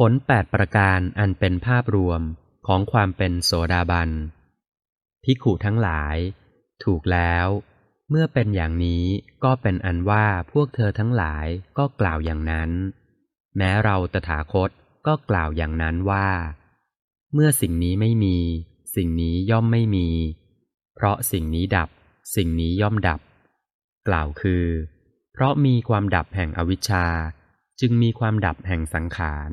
ผลแปดประการอันเป็นภาพรวมของความเป็นโสดาบันภิขุทั้งหลาย ถูกแล้ว เมื่อเป็นอย่างนี้ก็เป็นอันว่าพวกเธอทั้งหลายก็กล่าวอย่างนั้น แม้เราตถาคตก็กล่าวอย่างนั้นว่า เมื่อสิ่งนี้ไม่มี สิ่งนี้ย่อมไม่มี เพราะสิ่งนี้ดับ สิ่งนี้ย่อมดับ กล่าวคือ เพราะมีความดับแห่งอวิชชา จึงมีความดับแห่งสังขาร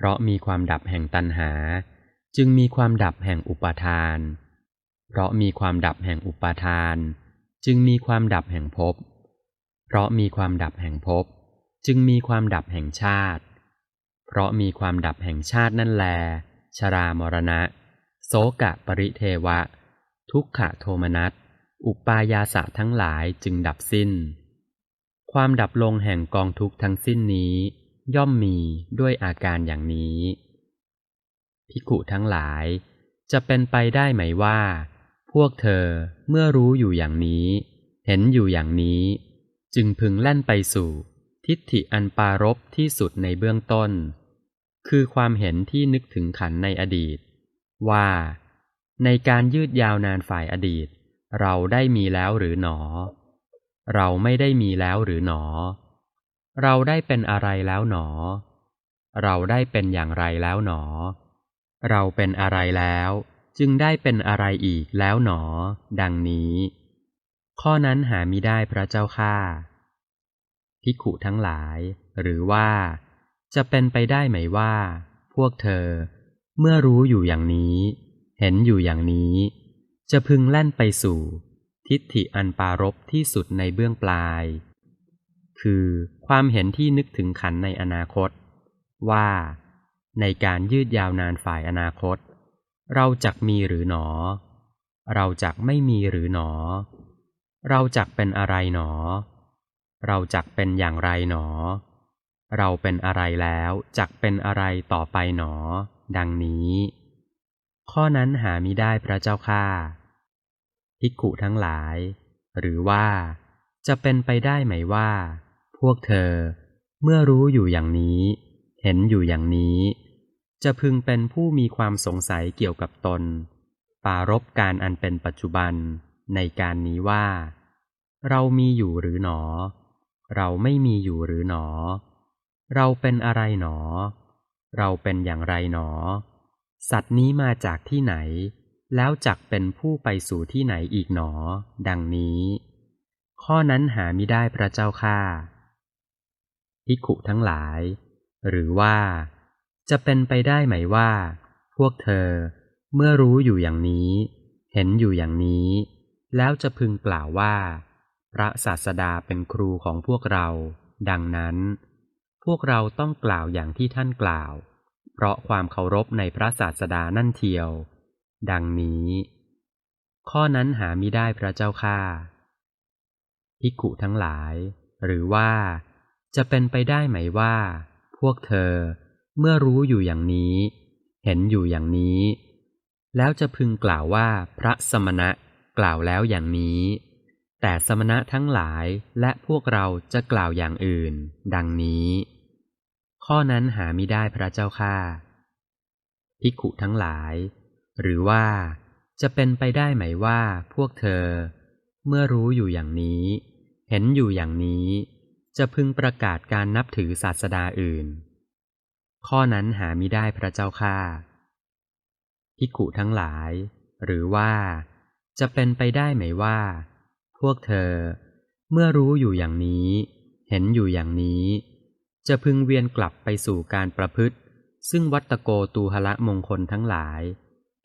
เพราะมีความดับแห่งตัณหา จึงมีความดับแห่งอุปาทาน เพราะมีความดับแห่งอุปาทาน จึงมีความดับแห่งภพ เพราะมีความดับแห่งภพ จึงมีความดับแห่งชาติ เพราะมีความดับแห่งชาตินั่นแล ชรามรณะ โสกะปริเทวะ ทุกขะโทมนัส อุปายาสะทั้งหลายจึงดับสิ้น ความดับลงแห่งกองทุกทั้งสิ้นนี้ ย่อมมีด้วยอาการอย่างนี้ภิกุทั้งหลาย จะเป็นไปได้ไหมว่า พวกเธอเมื่อรู้อยู่อย่างนี้ เห็นอยู่อย่างนี้ จึงพึงแล่นไปสู่ ทิฏฐิอันปารบที่สุดในเบื้องต้น คือความเห็นที่นึกถึงขันในอดีต ว่า ในการยืดยาวนานฝ่ายอดีต เราได้มีแล้วหรือหนอ เราไม่ได้มีแล้วหรือหนอ เราได้เป็นอะไรแล้วหนอ เราได้เป็นอย่างไรแล้วหนอ เราเป็นอะไรแล้ว จึงได้เป็นอะไรอีกแล้วหนอ ดังนี้ ข้อนั้นหามิได้พระเจ้าข้าภิกขุทั้งหลาย หรือว่า จะเป็นไปได้ไหมว่า พวกเธอ เมื่อรู้อยู่อย่างนี้ เห็นอยู่อย่างนี้ จะพึงแล่นไปสู่ ทิฏฐิอันปารบที่สุดในเบื้องปลาย คือความเห็นที่นึกถึงขันในอนาคต ว่าในการยืดยาวนานฝ่ายอนาคต เราจักมีหรือหนอ เราจักไม่มีหรือหนอ เราจักเป็นอะไรหนอ เราจักเป็นอย่างไรหนอ เราเป็นอะไรแล้วจักเป็นอะไรต่อไปหนอ ดังนี้ ข้อนั้นหามิได้พระเจ้าข้าภิกขุทั้งหลาย หรือว่าจะเป็นไปได้ไหมว่า พวกเธอเมื่อรู้อยู่อย่างนี้ เห็นอยู่อย่างนี้ จะพึงเป็นผู้มีความสงสัยเกี่ยวกับตน ปารบการอันเป็นปัจจุบันในการนี้ว่า เรามีอยู่หรือหนอ เราไม่มีอยู่หรือหนอ เราเป็นอะไรหนอ เราเป็นอย่างไรหนอ สัตว์นี้มาจากที่ไหน แล้วจักเป็นผู้ไปสู่ที่ไหนอีกหนอ ดังนี้ ข้อนั้นหามิได้พระเจ้าข้า ภิกขุทั้งหลาย หรือว่า จะเป็นไปได้ไหมว่า พวกเธอเมื่อรู้อยู่อย่างนี้ เห็นอยู่อย่างนี้ แล้วจะพึงกล่าวว่า พระศาสดาเป็นครูของพวกเรา ดังนั้น พวกเราต้องกล่าวอย่างที่ท่านกล่าว เพราะความเคารพในพระศาสดานั่นเทียว ดังนี้ ข้อนั้นหามิได้พระเจ้าข้าภิกขุทั้งหลาย หรือว่า จะเป็นไปได้ไหมว่า พวกเธอเมื่อรู้อยู่อย่างนี้ เห็นอยู่อย่างนี้ แล้วจะพึงกล่าวว่าพระสมณะกล่าวแล้วอย่างนี้ แต่สมณะทั้งหลายและพวกเราจะกล่าวอย่างอื่น ดังนี้ ข้อนั้นหามิได้พระเจ้าข้าภิกขุทั้งหลาย หรือว่าจะเป็นไปได้ไหมว่าพวกเธอ เมื่อรู้อยู่อย่างนี้ เห็นอยู่อย่างนี้ จะพึงประกาศการนับถือศาสดาอื่น ข้อนั้นหามิได้พระเจ้าข้าภิกุทั้งหลาย หรือว่าจะเป็นไปได้ไหมว่า พวกเธอเมื่อรู้อยู่อย่างนี้ เห็นอยู่อย่างนี้ จะพึงเวียนกลับไปสู่การประพฤติ ซึ่งวัตโกตูหละมงคลทั้งหลาย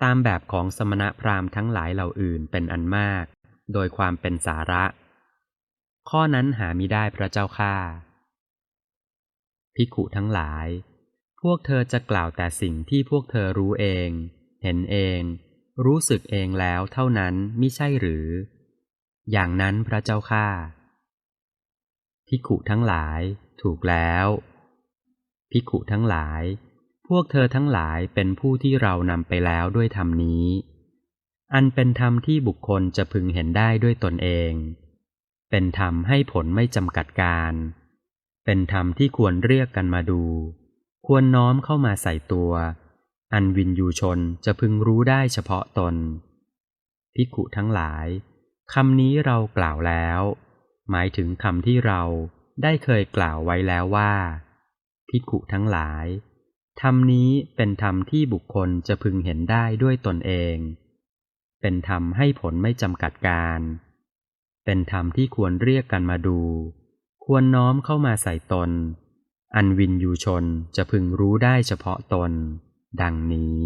ตามแบบของสมณะพราหมณ์ทั้งหลายเหล่าอื่นเป็นอันมาก โดยความเป็นสาระ ข้อนั้นหามิได้พระเจ้าข้าภิกขุทั้งหลาย พวกเธอจะกล่าวแต่สิ่งที่พวกเธอรู้เอง เห็นเอง รู้สึกเองแล้วเท่านั้นมิใช่หรือ อย่างนั้นพระเจ้าข้าพิขุทั้งหลาย ถูกแล้วพิขุทั้งหลาย พวกเธอทั้งหลายเป็นผู้ที่เรานำไปแล้วด้วยธรรมนี้ อันเป็นธรรมที่บุคคลจะพึงเห็นได้ด้วยตนเอง เป็นธรรมให้ผลไม่จำกัดการ เป็นธรรมที่ควรเรียกกันมาดู ควรน้อมเข้ามาใส่ตัว อันวินยูชนจะพึงรู้ได้เฉพาะตน พิกุทั้งหลายคำนี้เรากล่าวแล้ว หมายถึงคำที่เราได้เคยกล่าวไว้แล้วว่าภิกุทั้งหลายธรรมนี้เป็นธรรมที่บุคคลจะพึงเห็นได้ด้วยตนเอง เป็นธรรมให้ผลไม่จำกัดการ เป็นธรรมที่ควรเรียกกันมาดู ควรน้อมเข้ามาใส่ตน อันวินยูชนจะพึงรู้ได้เฉพาะตน ดังนี้